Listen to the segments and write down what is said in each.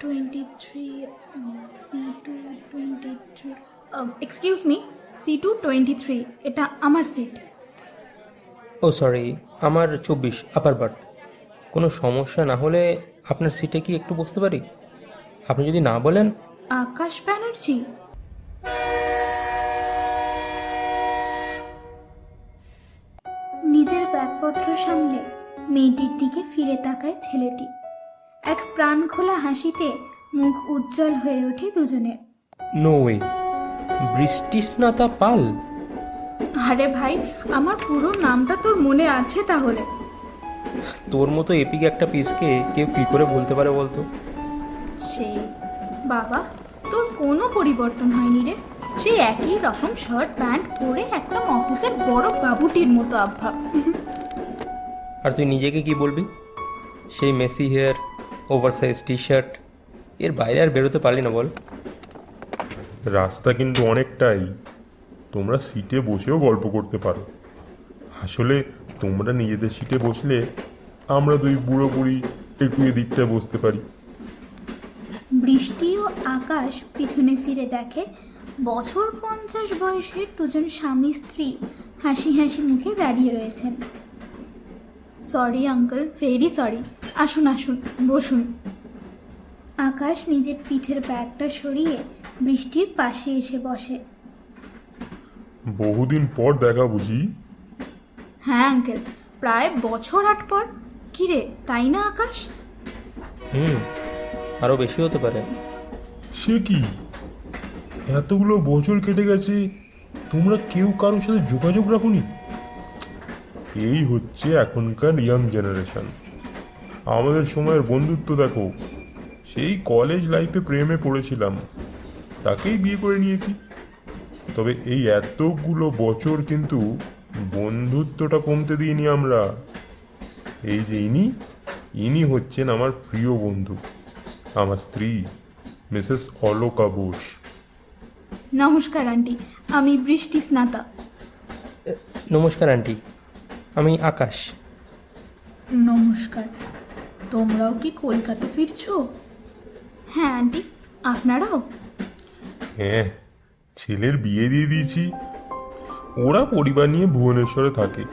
Twenty three C two twenty three excuse me C two twenty three এটা আমার seat ও sorry আমার চব্বিশ upper berth কোনো সমস্যা না হলে আপনার সিটে কি একটু বসতে পারি? আপনি যদি না বলেন। আকাশ ব্যানার্জি। নিজের ব্যাগপত্র সামলে মেয়েটির দিকে ফিরে তাকায় ছেলেটি। এক প্রাণ খোলা হাসিতে মুখ উজ্জ্বল হয়ে ওঠে দুজনের। নো ওয়ে বৃষ্টি পাল। আরে ভাই আমার পুরো নামটা তোর মনে আছে তাহলে? তোর মতো এপিক একটা পিসকে কেউ কী করে বলতে পারে বলতো? সে বাবা তোর কোনো পরিবর্তন হয়নি রে। সেই একই রকম শার্ট প্যান্ট পরে একদম অফিসের বড় বাবুটির মতো আবভাব আর তুই নিজেকে কি বলবি? সেই messy hair oversize T shirt এর বাইরে আর বেরোতে পারলি না বল। রাস্তা কিন্তু অনেকটাই। তোমরা সিটে বসেও গল্প করতে পারো। আসলে তোমরা নিজেদের সিটে বসলে আমরা দুই বুড়ো বুড়ি একটু এদিকটায় বসতে পারি। বৃষ্টি ও আকাশ পিছনে ফিরে দেখে বছর পঞ্চাশ বয়সের দুজন স্বামী স্ত্রী হাসি হাসি মুখে দাঁড়িয়ে রয়েছেন। সরি আঙ্কেল ভেরি সরি আসুন আসুন বসুন। আকাশ নিজের পিঠের ব্যাগটা সরিয়ে বৃষ্টির পাশে এসে বসে। বহুদিন পর দেখা বুঝি। হ্যাঁ আঙ্কেল প্রায় বছর আট পর। কিরে তাই না আকাশ? হুম আরও বেশি হতে পারে। সে কি? এতগুলো বছর কেটে গেছে তোমরা কেউ কারোর সাথে যোগাযোগ রাখুনি? এই হচ্ছে এখনকার ইয়াং জেনারেশন আমাদের সময়ের বন্ধুত্ব দেখো। সেই কলেজ লাইফে প্রেমে পড়েছিলাম। তাকেই বিয়ে করে নিয়েছি। তবে এই এতগুলো বছর কিন্তু বন্ধুত্বটা কমতে দিইনি আমরা। এই যে ইনি ইনি হচ্ছেন আমার প্রিয় বন্ধু আমার স্ত্রী মিসেস অলোকা বোস। নমস্কার আন্টি। আমি বৃষ্টি স্নাতা। নমস্কার আন্টি। আমি আকাশ। নমস্কার। তোমরাও কি কলকাতা ফিরছো? হ্যাঁ আন্টি। আপনারাও? হ্যাঁ ছেলের বিয়ে দিয়ে দিয়েছি। ওরা পরিবার নিয়ে ভুবনেশ্বরে থাকে।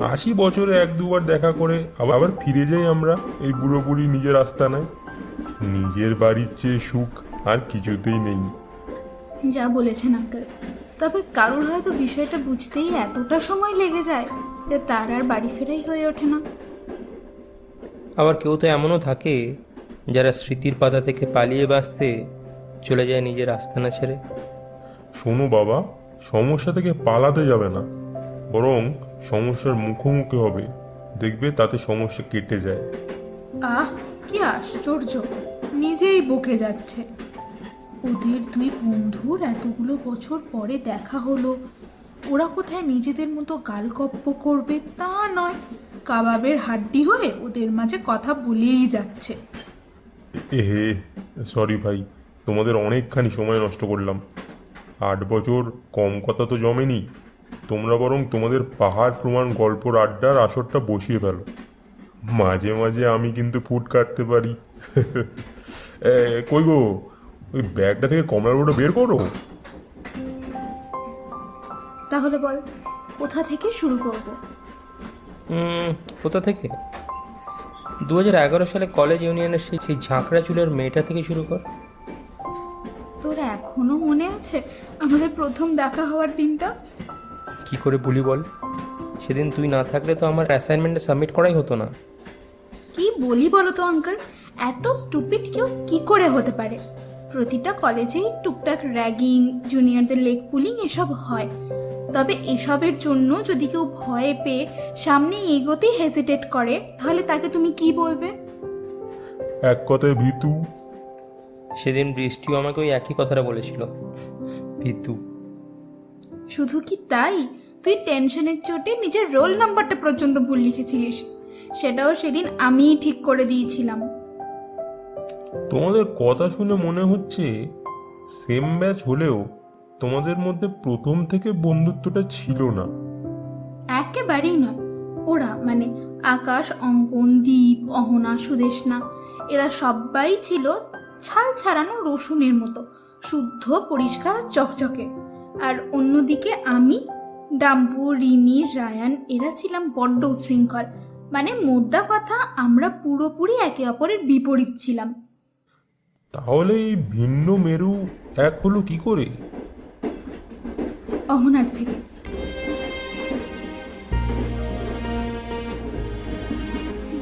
আশি বছরে এক দুবার দেখা করে আবার আবার ফিরে যাই আমরা এই বুড়ো বুড়ি নিজের আস্তানায়। নিজের বাড়ির চেয়ে সুখ আর কিছুতেই নেই। যা বলেছেন আঙ্কেল। তবে কারোর হয়তো বিষয়টা বুঝতেই এতটা সময় লেগে যায় যে তার আর বাড়ি ফেরাই হয়ে ওঠে না। আবার কেউ তো এমনও থাকে যারা স্মৃতির পাতা থেকে পালিয়ে বাঁচতে চলে যায় নিজের আস্তানা ছেড়ে। শোনো বাবা সমস্যা থেকে পালাতে যাবে না। বরং সমস্যার মুখোমুখি হবে। দেখবে তাতে সমস্যা কেটে যায়। আহ কি আশ্চর্য। নিজেই বকে যাচ্ছে। ওদের দুই বন্ধুর এতগুলো বছর পরে দেখা হলো। ওরা কোথায় নিজেদের মতো গালগপ্প করবে তা নয়। কাবাবের হাড্ডি হয়ে ওদের মাঝে কথা বলেই যাচ্ছে। এ হে সরি ভাই তোমাদের অনেকখানি সময় নষ্ট করলাম। আট বছর কম কথা তো জমেনি। তোমরা বরং তোমাদের পাহাড় প্রমাণ গল্পর আড্ডার আসরটা বসিয়ে ফেলো। মাঝে মাঝে আমি কিন্তু ফুট কাটতে পারি। কই গো? ওই ব্যাগটা থেকে কমলার ওটা বের করো। তাহলে বল কোথা থেকে শুরু করব? কোথা থেকে? দু হাজার এগারো সালে কলেজ ইউনিয়নের সেই সেই ঝাঁকড়া চুলের মেয়েটা থেকে শুরু কর। তোর এখনও মনে আছে আমাদের প্রথম দেখা হওয়ার দিনটা? কি করে বলি বল? সেদিন তুই না থাকলে তো আমার অ্যাসাইনমেন্টে সাবমিট করাই হতো না। কি বলি বলো তো আঙ্কেল এত স্টুপিড কেউ কি করে হতে পারে? প্রতিটা কলেজেই টুকটাক র্যাগিং জুনিয়রদের লেগ পুলিং এসব হয়। তবে এসবের জন্য যদি কেউ ভয় পেয়ে সামনে এগোতেই হেজিটেট করে তাহলে তাকে তুমি কি বলবে? এক কথায় ভিতু। সেদিন বৃষ্টিও আমাকে ওই একই কথাটা বলেছিল। ভিতু। শুধু কি তাই? তুই টেনশনের চোটে নিজের রোল নাম্বারটা পর্যন্ত ভুল লিখেছিলিস। সেটাও সেদিন আমিই ঠিক করে দিয়েছিলাম। তোমাদের কথা শুনে মনে হচ্ছে সেম ব্যাচ হলেও তোমাদের মধ্যে প্রথম থেকে বন্ধুত্বটা ছিল না। একেবারেই নয়। ওরা মানে আকাশ অঙ্কন দীপ অহনা সুদেশনা এরা সবাই ছিল ছাল ছাড়ানো রসুনের মতো শুদ্ধ পরিষ্কার চকচকে। আর অন্যদিকে আমি ডাম্পু রিমি রায়ান এরা ছিলাম বড্ড উশৃঙ্খল মানে মোদ্দা কথা আমরা পুরোপুরি একে অপরের বিপরীত ছিলাম। তাহলে এই ভিন্ন মেরু এক হলো কি করে? অহনার থেকে।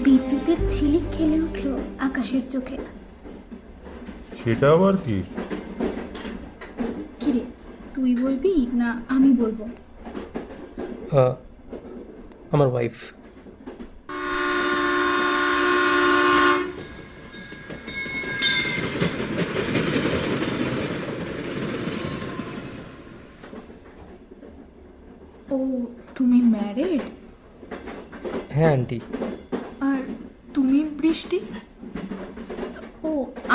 বিদ্যুতের ছিলিক খেলে উঠল আকাশের চোখে। সেটা আবার কি? কিরে তুই বলবি না আমি বলব? আমার ওয়াইফ ও তুমি ম্যারেড হ্যাঁ আন্টি আর তুমি বৃষ্টি? ও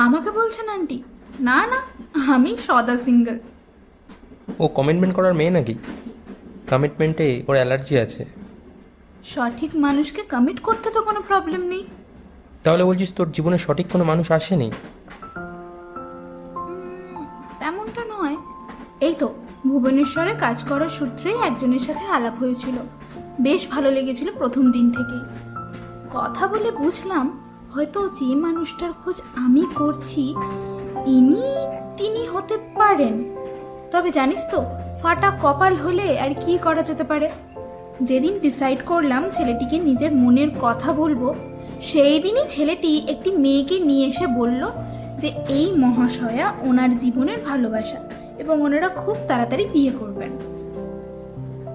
আমাকে বলছেন আন্টি না না আমি সদা সিঙ্গেল ও কমিটমেন্ট করার মেয়ে নাকি? কমিটমেন্টে ওর অ্যালার্জি আছে। সঠিক মানুষকে কমিট করতে তো কোনো প্রবলেম নেই। তাহলে বলছিস তোর জীবনে সঠিক কোনো মানুষ আসেনি? তেমনটা নয়। এই তো ভুবনেশ্বরে কাজ করার সূত্রেই একজনের সাথে আলাপ হয়েছিল। বেশ ভালো লেগেছিল প্রথম দিন থেকেই। কথা বলে বুঝলাম, হয়তো যে মানুষটার খোঁজ আমি করছি, ইনি তিনি হতে পারেন। তবে জানিস তো, ফাটা কপাল হলে আর কি করা যেতে পারে? যেদিন ডিসাইড করলাম ছেলেটিকে নিজের মনের কথা বলব, সেই দিনই ছেলেটি একটি মেয়েকে নিয়ে এসে বলল যে এই মহাশয়া ওনার জীবনের ভালোবাসা এবং ওনারা খুব তাড়াতাড়ি বিয়ে করবেন।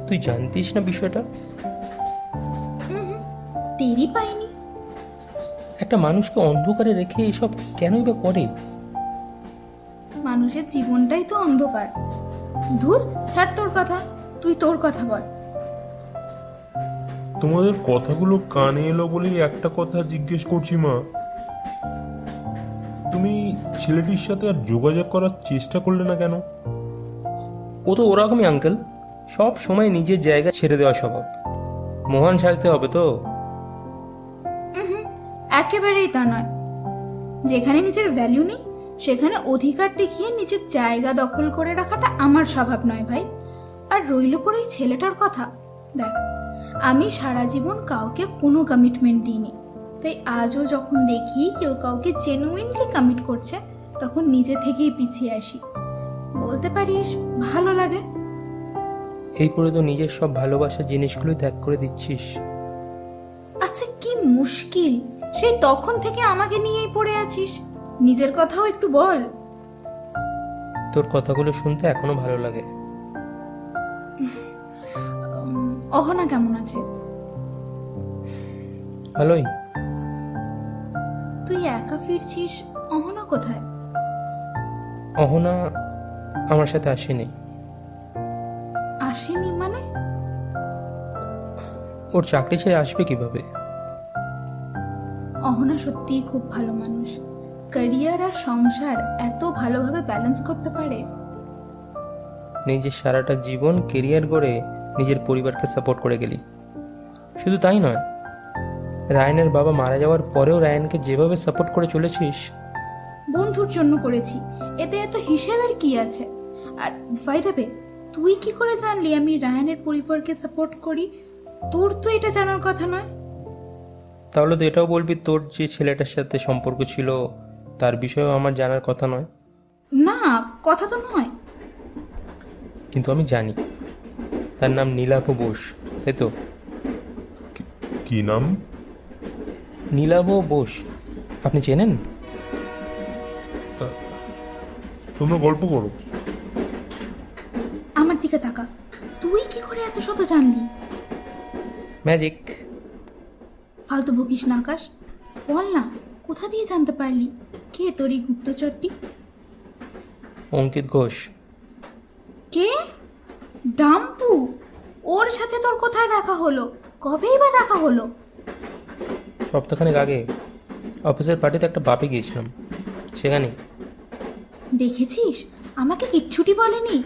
তুই জানতিস না বিষয়টা? টেরই পাইনি একটা মানুষকে অন্ধকারে রেখে এসব কেনই বা করে? মানুষের জীবনটাই তো অন্ধকার। ধুর ছাড় তোর কথা তুই তোর কথা বল। তোমাদের কথাগুলো কানে এলো বলেই একটা কথা জিজ্ঞেস করছি মা। তুমি ছেলেটির সাথে আর যোগাযোগ করার চেষ্টা করলে না কেন? ও তো ওরকমই আঙ্কেল সব সময় নিজের জায়গা ছেড়ে দেওয়া স্বভাব। মহান সাজতে হবে তো। একেবারেই তা নয়। যেখানে নিজের ভ্যালু নেই সেখানে অধিকার দেখিয়ে নিজের জায়গা দখল করে রাখাটা আমার স্বভাব নয় ভাই। আর রইল পরে এই ছেলেটার কথা? দেখ আমি সারা জীবন কাউকে কোনো কমিটমেন্ট দিইনি। তাই আজও যখন দেখি কেউ কাউকে জেনুইনলি কমিট করছে তখন নিজে থেকেই পিছিয়ে আসি। বলতে পারিস ভালো লাগে। এই করে তো নিজের সব ভালোবাসার জিনিসগুলো ত্যাগ করে দিচ্ছিস। আচ্ছা কি মুশকিল। সেই তখন থেকে আমাকে নিয়েই পড়ে আছিস। নিজের কথাও একটু বল। তোর কথাগুলো শুনতে এখনও ভালো লাগে। অহনা কেমন আছে? ভালোই। তুই একা ফিরছিস অহনা কোথায়? অহনা আমার সাথে আসেনি। আসেনি মানে? ওর চাকরি ছেড়ে আসবে কীভাবে? অহনা সত্যিই খুব ভালো মানুষ। ক্যারিয়ার আর সংসার এত ভালোভাবে ব্যালেন্স করতে পারে? নিজের সারাটা জীবন কেরিয়ার গড়ে নিজের পরিবারকে সাপোর্ট করে গেলি। শুধু তাই নয় রায়নের বাবা মারা যাওয়ার পরেও রায়নকে যেভাবে সাপোর্ট করে চলেছিস। বন্ধুর জন্য করেছি এতে এত হিসেবের কি আছে? আর ভাই দেবে তুই কি করে জানলি আমি রায়ানের পরিবারকে সাপোর্ট করি? তোর তো এটা জানার কথা নয়। তাহলে তো এটাও বলবি তোর যে ছেলেটার সাথে সম্পর্ক ছিল তার বিষয়েও আমার জানার কথা নয়? না কথা তো নয়। কিন্তু আমি জানি তার নাম নীলাভ বোস তাই তো? কি- কি নাম? নীলাভ বোস আপনি চেনেন? তোমরা গল্প করো। আমার দিকে তাকা তুই কি করে এত শত জানলি? ম্যাজিক ফালতু বকিস না আকাশ। বল না কোথা দিয়ে জানতে পারলি? কে তোর এই গুপ্তচরটি? অঙ্কিত ঘোষ। কে? ডাম্পু? ওর সাথে তোর কোথায় দেখা হলো? কবেই বা দেখা হলো? সপ্তাহখানেক আগে অফিসের পার্টিতে একটা বাপে গিয়েছিলাম। সেখানে। দেখেছিস? আমাকে কিচ্ছুটি বলেনি?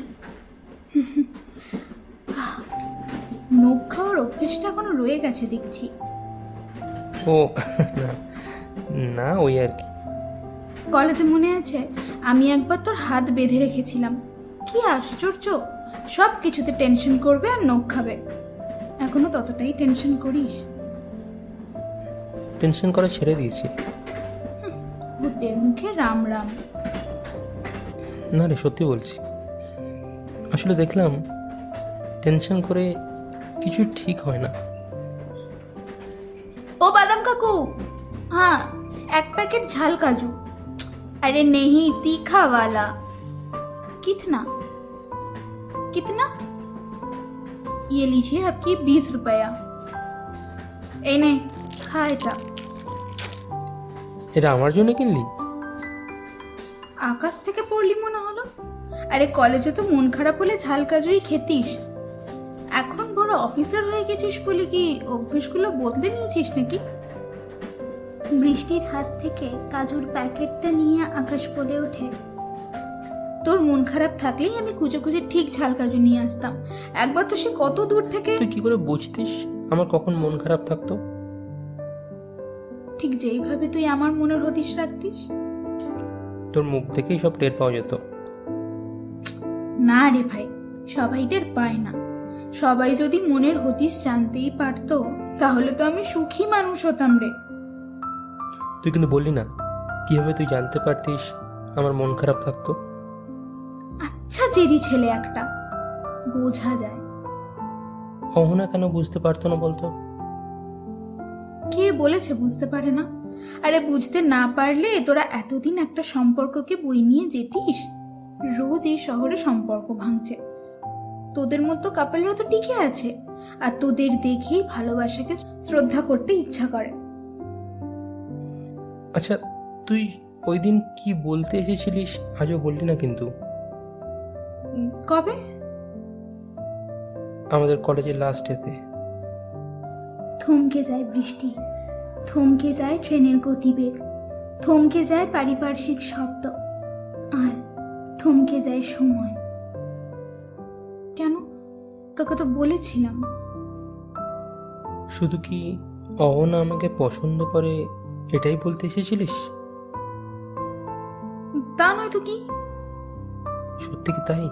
নখ খাওয়ার অভ্যেসটা এখনও রয়ে গেছে দেখছি। ও না না ওই আর কি। কলেজে মনে আছে আমি একবার তোর হাত বেঁধে রেখেছিলাম। কি আশ্চর্য! সব কিছুতে টেনশন করবে আর নখ খাবে। এখনও ততটাই টেনশন করিস। টেনশন করা ছেড়ে দিয়েছি। ভূতের মুখে রাম রাম। না রে সত্যি বলছি। আসলে দেখলাম টেনশন করে কিছু ঠিক হয় না। पैकेट झाल काजू अरे नहीं तीखा वाला कितना कितना ये लीजिए आपकी बीस रुपया এই নে খা এটা এটা আমার জন্য কিনলি আকাশ থেকে পড়লি মনে হলো আরে কলেজে তো মন খারাপ হলে ঝাল কাজুই খেতিস এখন বড় অফিসার হয়ে গেছিস বলে কি অভ্যেসগুলো বদলে নিয়েছিস নাকি বৃষ্টির হাত থেকে কাজুর প্যাকেটটা নিয়ে আকাশ বলে ওঠে তোর মন খারাপ থাকলেই আমি খুঁজে খুঁজে ঠিক ঝাল কাজু নিয়ে আসতাম। একবার তো সে কত দূর থেকে তুই কি করে বুঝতিস? আমার কখন মন খারাপ থাকতো? ঠিক যেইভাবে তুই আমার মনের হদিশ রাখতিস। তোর মুখ থেকেই সব টের পাওয়া যেত। না রে ভাই সবাই টের পায় না। সবাই যদি মনের হদিস জানতেই পারতো তাহলে তো আমি সুখী মানুষ হতাম রে। তুই কিন্তু বললি না কীভাবে তুই জানতে পারতিস আমার মন খারাপ থাকতো? আচ্ছা জেদি ছেলে একটা। বোঝা যায়। অহনা কেন বুঝতে পারতো না বলতো? কে বলেছে বুঝতে পারে না? আরে বুঝতে না পারলে তোরা এতদিন একটা সম্পর্ককে বই নিয়ে যেতিস রোজ এই শহরে সম্পর্ক ভাঙছে। তোদের মতো কাপেলরা তো টিকে আছে আর তোদের দেখেই ভালোবাসাকে শ্রদ্ধা করতে ইচ্ছা করে। আচ্ছা তুই ওই দিন কি বলতে এসেছিলিস আজও বললি না কিন্তু। কবে? আমাদের কলেজের লাস্ট ডেতে থমকে যায় বৃষ্টি। থমকে যায় ট্রেনের গতিবেগ। থমকে যায় পারিপার্শ্বিক শব্দ। আর থমকে যায় সময়। কেন? তোকে তো বলেছিলাম। শুধু কি অহনা আমাকে পছন্দ করে এটাই বলতে এসেছিলিস? তা নয় তো কি? সত্যি কি তাই?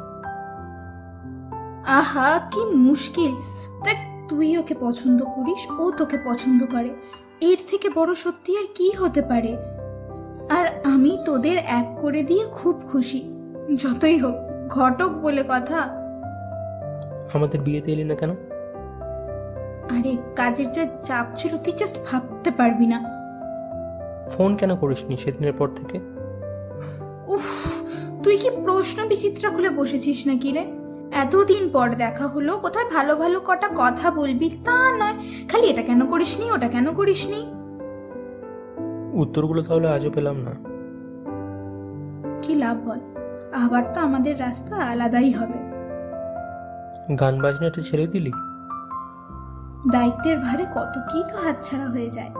আহা কি মুশকিল। দেখ তুই ওকে পছন্দ করিস ও তোকে পছন্দ করে। এর থেকে বড় সত্যি আর কি হতে পারে? আর আমি তোদের এক করে দিয়ে খুব খুশি। যতই হোক ঘটক বলে কথা। আমাদের বিয়েতে এলি না কেন? আরে কাজের যা চাপ ছিল তুই জাস্ট ভাবতে পারবি না। ফোন কেন করিসনি সেদিনের পর থেকে? উফ তুই কি প্রশ্ন বিচিত্রা খুলে বসেছিস নাকি রে? এতদিন পর দেখা হলো কোথায় ভালো ভালো কটা কথা বলবি তা নয়। খালি এটা কেন করিসনি ওটা কেন করিসনি? উত্তরগুলো তাহলে আজও পেলাম না। কি লাভ বল? আবার তো আমাদের রাস্তা আলাদাই হবে। গান বাজনাটা ছেড়ে দিলি? দায়িত্বের ভারে কত কি তো হাতছাড়া হয়ে যায়।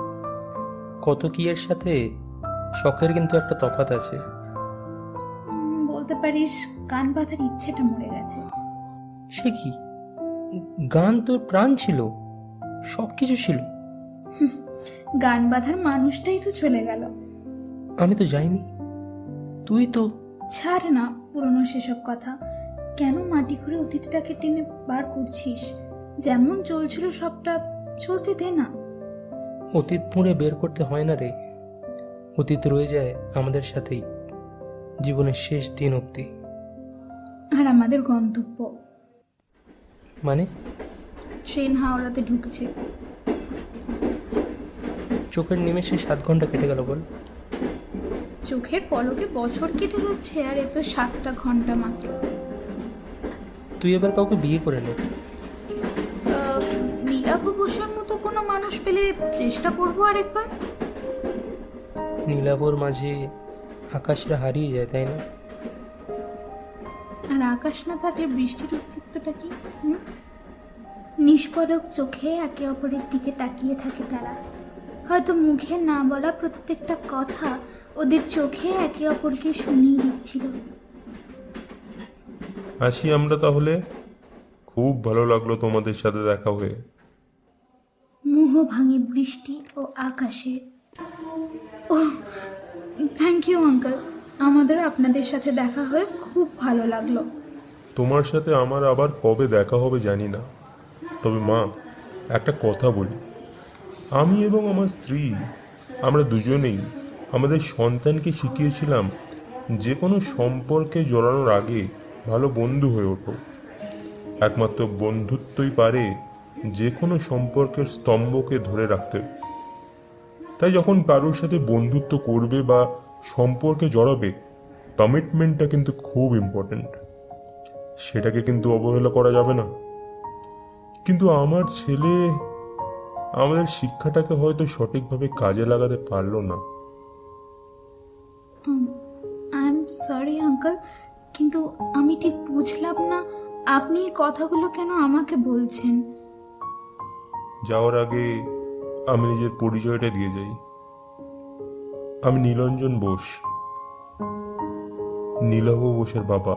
কত কি এর সাথে? শখের কিন্তু একটা তফাৎ আছে। বলতে পারিস গান বাঁধার ইচ্ছেটা মরে গেছে। সে কি? গান তোর প্রাণ ছিল সব কিছু ছিল। গান বাঁধার মানুষটাই তো চলে গেল। আমি তো যাইনি। তুই তো? ছাড় না পুরনো সেসব কথা। কেন মাটি করে অতীতটাকে টেনে বার করছিস? যেমন চলছিল সবটা চলতে দে না। অতীত মুড়ে বের করতে হয় না রে। অতীত রয়ে যায় আমাদের সাথেই জীবনের শেষ দিন অবধি। আর আমাদের গন্তব্য। মানে? ট্রেন হাওড়াতে ঢুকছে। চোখের নিমেষে সাত ঘণ্টা কেটে গেল বল। চোখের পলকে বছর কেটে যাচ্ছে আর এ তো সাতটা ঘণ্টা মাত্র। তুই এবার কাউকে বিয়ে করে নে। বসার মতো কোনো মানুষ পেলে চেষ্টা করব আরেকবার? নীলাভর মাঝে আকাশটা হারিয়ে যায় তাই না? আর আকাশ না থাকলে বৃষ্টির অস্তিত্বটা কি? হুম? নিষ্পলক চোখে একে অপরের দিকে তাকিয়ে থাকে তারা। হয়তো মুখে না বলা প্রত্যেকটা কথা ওদের চোখে একে অপরকে শুনিয়ে দিচ্ছিল। আসি আমরা তাহলে? খুব ভালো লাগল তোমাদের সাথে দেখা হয়ে। ভাঙে বৃষ্টি ও আকাশে। ও থ্যাংক ইউ আঙ্কেল আমাদের আপনাদের সাথে দেখা হয়ে খুব ভালো লাগল। তোমার সাথে আমার আবার কবে দেখা হবে জানি না। তবে মা, একটা কথা বলি। আমি এবং আমার স্ত্রী, আমরা দুজনেই আমাদের সন্তানকে শিখিয়েছিলাম যে কোনো সম্পর্কে জড়ানোর আগে ভালো বন্ধু হয়ে ওঠো। একমাত্র বন্ধুত্বই পারে যে কোনো সম্পর্কের স্তম্ভকে ধরে রাখতে। তাই যখন কারোর সাথে বন্ধুত্ব করবে বা সম্পর্কে জড়াবে কমিটমেন্টটা কিন্তু খুব ইম্পর্ট্যান্ট সেটাকে কিন্তু অবহেলা করা যাবে না। কিন্তু আমার ছেলে আমাদের শিক্ষাটাকে হয়তো সঠিকভাবে কাজে লাগাতে পারল না। সরি আঙ্কেল কিন্তু আমি ঠিক বুঝলাম না। আপনি এই কথাগুলো কেন আমাকে বলছেন? যাওয়ার আগে আমি নিজের পরিচয়টা দিয়ে যাই। আমি নীলঞ্জন বোস। নীলভ বোসের বাবা।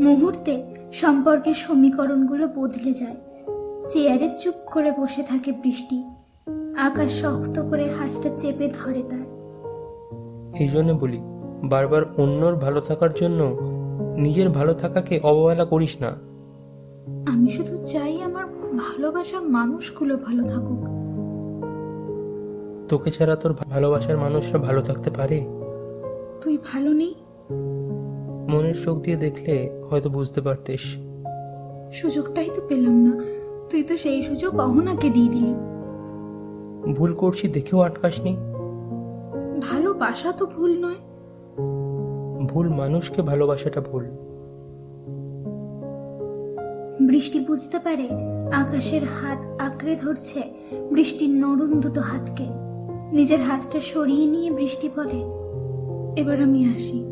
মুহূর্তে সম্পর্কের সমীকরণগুলো বদলে যায়। চেয়ারে চুপ করে বসে থাকে বৃষ্টি। আকাশ শক্ত করে হাতটা চেপে ধরে তার। এই জন্য বলি বারবার অন্যর ভালো থাকার জন্য নিজের ভালো থাকাকে অবহেলা করিস না। আমি শুধু চাই আমার ভালোবাসার মানুষগুলো ভালো থাকুক। তোকে ছাড়া তোর ভালোবাসার মানুষরা ভালো থাকতে পারে? তুই ভালো নেই? মনের চোখ দিয়ে দেখলে হয়তো বুঝতে পারতিস। সুযোগটাই তো পেলাম না। তুই তো সেই সুযোগ অহনাকে দিয়ে দিলি। ভুল করছি দেখেও আটকাসনি? ভালোবাসা তো ভুল নয়। ভুল মানুষকে ভালোবাসাটা ভুল। বৃষ্টি বুঝতে পারে আকাশের হাত আঁকড়ে ধরছে বৃষ্টির নরম দুটো হাতকে। নিজের হাতটা সরিয়ে নিয়ে বৃষ্টি বলে এবার আমি আসি।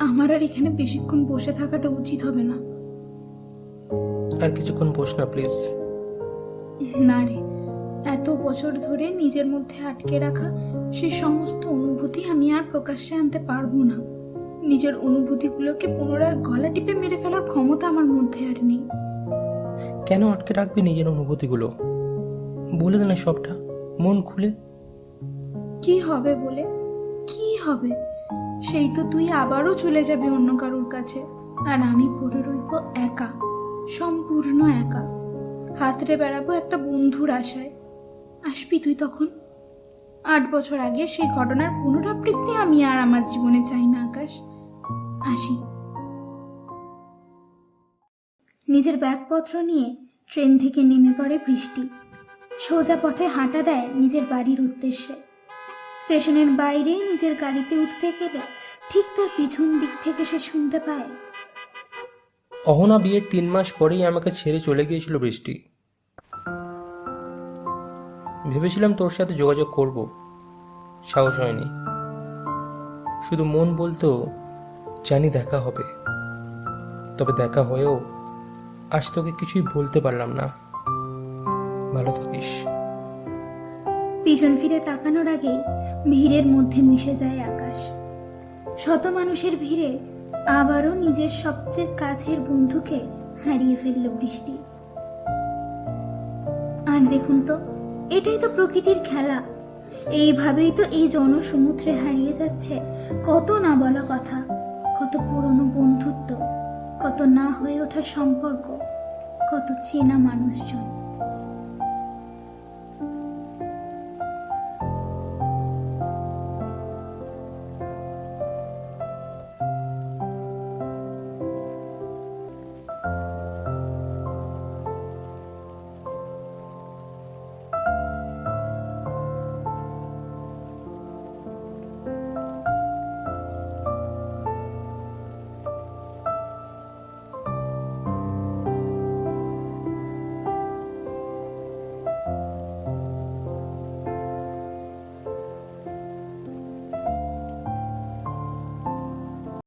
আমার আর এখানে বেশিক্ষণ বসে থাকাটা উচিত হবে না। আর কিছুক্ষণ বস না প্লিজ। না রে এত বছর ধরে নিজের মধ্যে আটকে রাখা সে সমস্ত অনুভূতি আমি আর প্রকাশ্যে আনতে পারব না। নিজের অনুভূতিগুলোকে পুনরায় গলা টিপে মেরে ফেলার ক্ষমতা আমার মধ্যে আর নেই। কেন আটকে রাখবি নিজের অনুভূতিগুলো? বলে দে না সবটা মন খুলে। কি হবে বলে? কি হবে? সেই তো তুই আবারও চলে যাবি অন্য কারোর কাছে। আর আমি পড়ে রইব একা সম্পূর্ণ একা। হাতড়ে বেড়াবো একটা বন্ধুর আশায়। আসবি তুই তখন? আট বছর আগে সেই ঘটনার পুনরাবৃত্তি আমি আর আমার জীবনে চাই না আকাশ। আসি নিজের ব্যাগপত্র নিয়ে ট্রেন থেকে নেমে পড়ে বৃষ্টি। সোজা পথে হাঁটা দেয় নিজের বাড়ির উদ্দেশ্যে। স্টেশনের বাইরে নিজের গাড়িতে উঠতে গেলে ঠিক তার পিছন দিক থেকে সে শুনতে পায়। অহনা বিয়ের তিন মাস পরেই আমাকে ছেড়ে চলে গিয়েছিল বৃষ্টি। ভেবেছিলাম তোর সাথে যোগাযোগ করব। সাহস হয়নি। শুধু মন বলতো জানি দেখা হবে। তবে দেখা হয়েও আজ তোকে কিছুই বলতে পারলাম না। ভালো থাকিস। পিছন ফিরে তাকানোর আগে ভিড়ের মধ্যে মিশে যায় আকাশ। শত মানুষের ভিড়ে আবারও নিজের সবচেয়ে কাছের বন্ধুকে হারিয়ে ফেলল বৃষ্টি। আর দেখুন তো, এটাই তো প্রকৃতির খেলা। এইভাবেই তো এই জনসমুদ্রে হারিয়ে যাচ্ছে কত না বলা কথা। কত পুরনো বন্ধুত্ব কত না হয়ে ওঠা সম্পর্ক কত চেনা মানুষজন।